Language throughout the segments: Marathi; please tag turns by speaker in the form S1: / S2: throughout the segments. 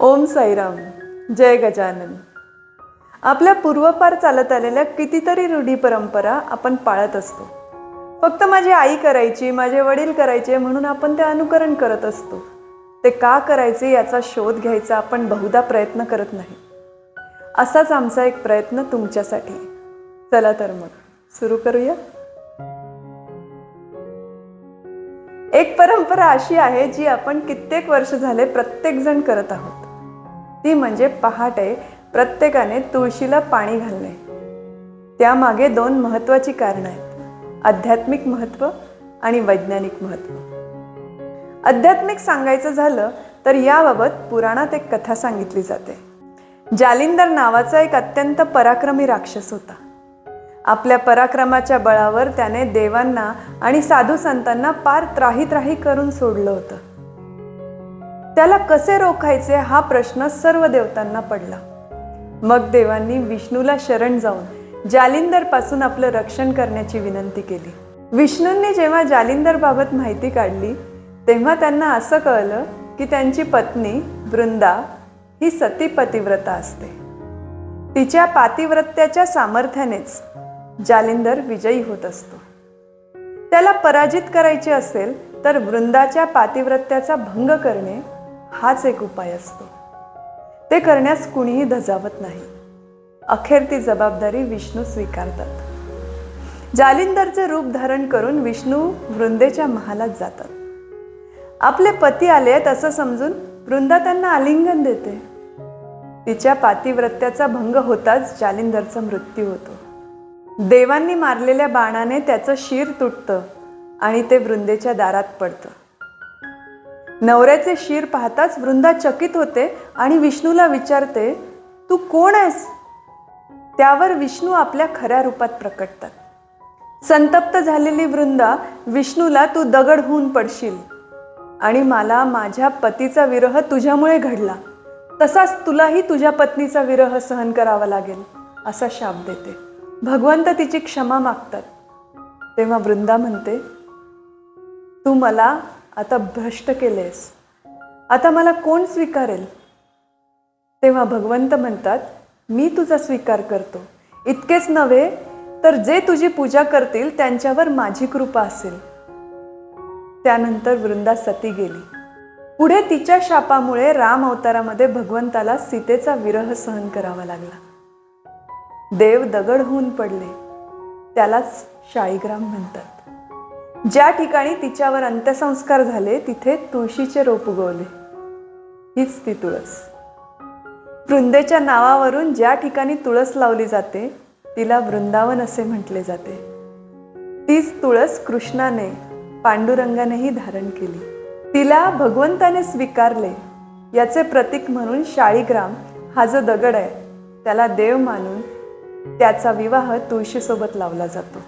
S1: ओम साईराम. जय गजानन. आपल्या पूर्वपार चालत आलेल्या कितीतरी रूढी परंपरा आपण पाळत असतो. फक्त माझी आई करायची माझे वडील करायचे म्हणून आपण ते अनुकरण करत असतो. ते का करायचे याचा शोध घ्यायचा आपण बहुधा प्रयत्न करत नाही. असाच आमचा एक प्रयत्न तुमच्यासाठी. चला तर मग सुरू करूया? एक परंपरा अशी आहे जी आपण कित्येक वर्ष झाले प्रत्येकजण करत आहोत. ती म्हणजे पहाटे प्रत्येकाने तुळशीला पाणी घालणे. त्यामागे दोन महत्वाची कारणं आहेत. आध्यात्मिक महत्त्व आणि वैज्ञानिक महत्त्व. आध्यात्मिक सांगायचं झालं तर याबाबत पुराणात एक कथा सांगितली जाते. जालिंदर नावाचा एक अत्यंत पराक्रमी राक्षस होता. आपल्या पराक्रमाच्या बळावर त्याने देवांना आणि साधू संतांना पार त्राही त्राही करून सोडलं होतं. त्याला कसे रोखायचे हा प्रश्न सर्व देवतांना पडला. मग देवांनी विष्णूला शरण जाऊन जालिंदरपासून आपलं रक्षण करण्याची विनंती केली. विष्णूंनी जेव्हा जालिंदर बाबत माहिती काढली तेव्हा त्यांना असं कळलं की त्यांची पत्नी वृंदा ही सती पतिव्रता असते. तिच्या पातिव्रत्याच्या सामर्थ्यानेच जालिंदर विजयी होत असतो. त्याला पराजित करायचे असेल तर वृंदाच्या पातिव्रत्याचा भंग करणे हाच एक उपाय असतो. ते करण्यास कुणीही धजावत नाही. अखेर ती जबाबदारी विष्णू स्वीकारतात. जालिंदरचे रूप धारण करून विष्णू वृंदेच्या महालात जातात. आपले पती आले आहेत असं समजून वृंदा त्यांना आलिंगन देते. तिच्या पातिव्रत्याचा भंग होताच जालिंदरचा मृत्यू होतो. देवांनी मारलेल्या बाणाने त्याचं शिर तुटतं आणि ते वृंदेच्या दारात पडतं. नवऱ्याचे शिर पाहताच वृंदा चकित होते आणि विष्णूला विचारते तू कोण आहेस? त्यावर विष्णू आपल्या खऱ्या रूपात प्रकटतात. संतप्त झालेली वृंदा विष्णूला तू दगड होऊन पडशील आणि मला माझ्या पतीचा विरह तुझ्यामुळे घडला. तसाच तुलाही तुझ्या पत्नीचा विरह सहन करावा लागेल असा शाप देते. भगवंत तिची क्षमा मागतात. तेव्हा वृंदा म्हणते तू मला आता भ्रष्ट केलेस. आता मला कोण स्वीकारेल? तेव्हा भगवंत म्हणतात मी तुझा स्वीकार करतो. इतकेच नव्हे तर जे तुझी पूजा करतील त्यांच्यावर माझी कृपा असेल. त्यानंतर वृंदा सती गेली. पुढे तिच्या शापामुळे राम अवतारामध्ये भगवंताला सीतेचा विरह सहन करावा लागला. देव दगड होऊन पडले. त्यालाच शाळीग्राम म्हणतात. ज्या ठिकाणी तिच्यावर अंत्यसंस्कार झाले तिथे तुळशीचे रोप उगवले. हीच ती तुळस. वृंदेच्या नावावरून ज्या ठिकाणी तुळस लावली जाते तिला वृंदावन असे म्हटले जाते. तीच तुळस कृष्णाने पांडुरंगानेही धारण केली. तिला भगवंताने स्वीकारले. याचे प्रतीक म्हणून शाळीग्राम हा जो दगड आहे त्याला देव मानून त्याचा विवाह तुळशीसोबत लावला जातो.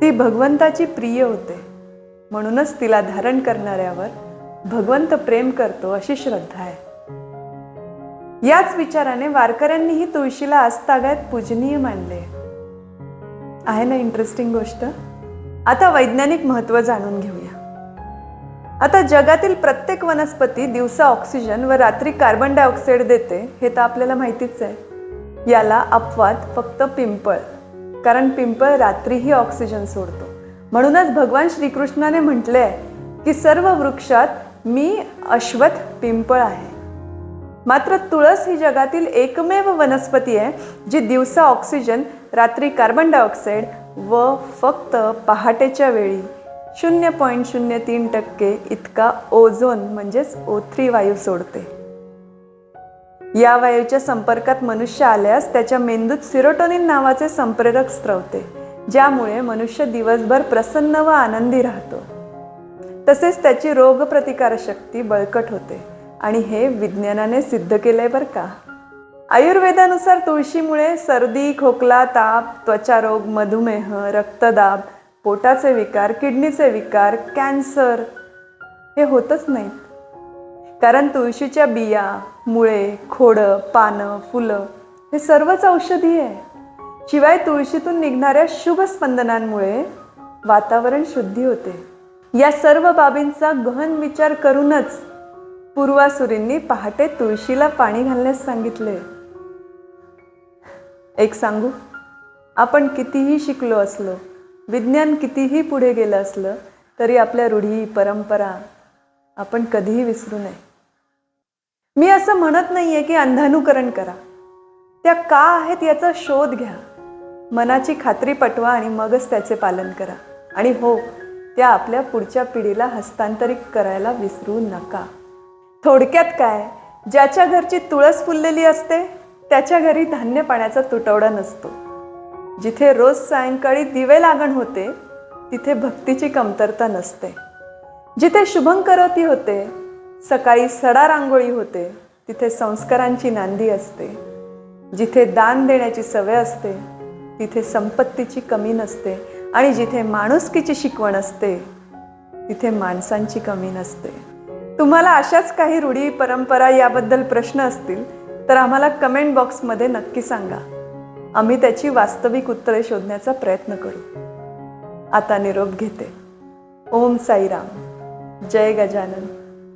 S1: ती भगवंताची प्रिय होते. म्हणूनच तिला धारण करणाऱ्यावर भगवंत प्रेम करतो अशी श्रद्धा आहे. याच विचाराने वारकऱ्यांनीही तुळशीला आजतागायत पूजनीय मानले. आहे ना इंटरेस्टिंग गोष्ट? आता वैज्ञानिक महत्त्व जाणून घेऊया. आता जगातील प्रत्येक वनस्पती दिवसा ऑक्सिजन व रात्री कार्बन डायऑक्साईड देते हे तर आपल्याला माहितीच आहे. याला अपवाद फक्त पिंपळ. कारण पिंपळ रात्रीही ऑक्सिजन सोडतो. म्हणूनच भगवान श्रीकृष्णाने म्हटले आहे की सर्व वृक्षात मी अश्वथ पिंपळ आहे. मात्र तुळस ही जगातील एकमेव वनस्पती आहे जी दिवसा ऑक्सिजन रात्री कार्बन डायऑक्साईड व फक्त पहाटेच्या वेळी. शून्य पॉईंट शून्य तीन टक्के इतका ओझोन म्हणजेच ओ थ्री वायू सोडते. या वायूच्या संपर्कात मनुष्य आल्यास त्याच्या मेंदूत सिरोटोनिन नावाचे संप्रेरक स्त्रवते ज्यामुळे मनुष्य दिवसभर प्रसन्न व आनंदी राहतो. तसेच त्याची रोगप्रतिकारशक्ती बळकट होते आणि हे विज्ञानाने सिद्ध केलंय बरं का. आयुर्वेदानुसार तुळशीमुळे सर्दी खोकला ताप त्वचारोग मधुमेह रक्तदाब पोटाचे विकार किडनीचे विकार कॅन्सर हे होतच नाहीत. कारण तुळशीच्या बिया मुळे खोडं पानं फुलं हे सर्वच औषधी आहे. शिवाय तुळशीतून निघणाऱ्या शुभ स्पंदनांमुळे वातावरण शुद्धी होते. या सर्व बाबींचा गहन विचार करूनच पूर्वासुरींनी पहाटे तुळशीला पाणी घालण्यास सांगितले. एक सांगू? आपण कितीही शिकलो असलो विज्ञान कितीही पुढे गेलं असलं तरी आपल्या रूढी परंपरा आपण कधीही विसरू नये. मी असं म्हणत नाही आहे की अंधानुकरण करा. त्या का आहेत याचा शोध घ्या. मनाची खात्री पटवा आणि मगच त्याचे पालन करा. आणि हो त्या आपल्या पुढच्या पिढीला हस्तांतरित करायला विसरू नका. थोडक्यात काय? ज्याच्या घरची तुळस फुललेली असते त्याच्या घरी धान्य पाण्याचा तुटवडा नसतो. जिथे रोज सायंकाळी दिवे लागण होते तिथे भक्तीची कमतरता नसते. जिथे शुभंकरोती होते सकाळी सडा रांगोळी होते तिथे संस्कारांची नांदी असते. जिथे दान देण्याची सवय असते तिथे संपत्तीची कमी नसते आणि जिथे माणुसकीची शिकवण असते तिथे माणसांची कमी नसते. तुम्हाला अशाच काही रूढी परंपरा याबद्दल प्रश्न असतील तर आम्हाला कमेंट बॉक्समध्ये नक्की सांगा. आम्ही त्याची वास्तविक उत्तरे शोधण्याचा प्रयत्न करू. आता निरोप घेते. ओम साईराम. जय गजानन.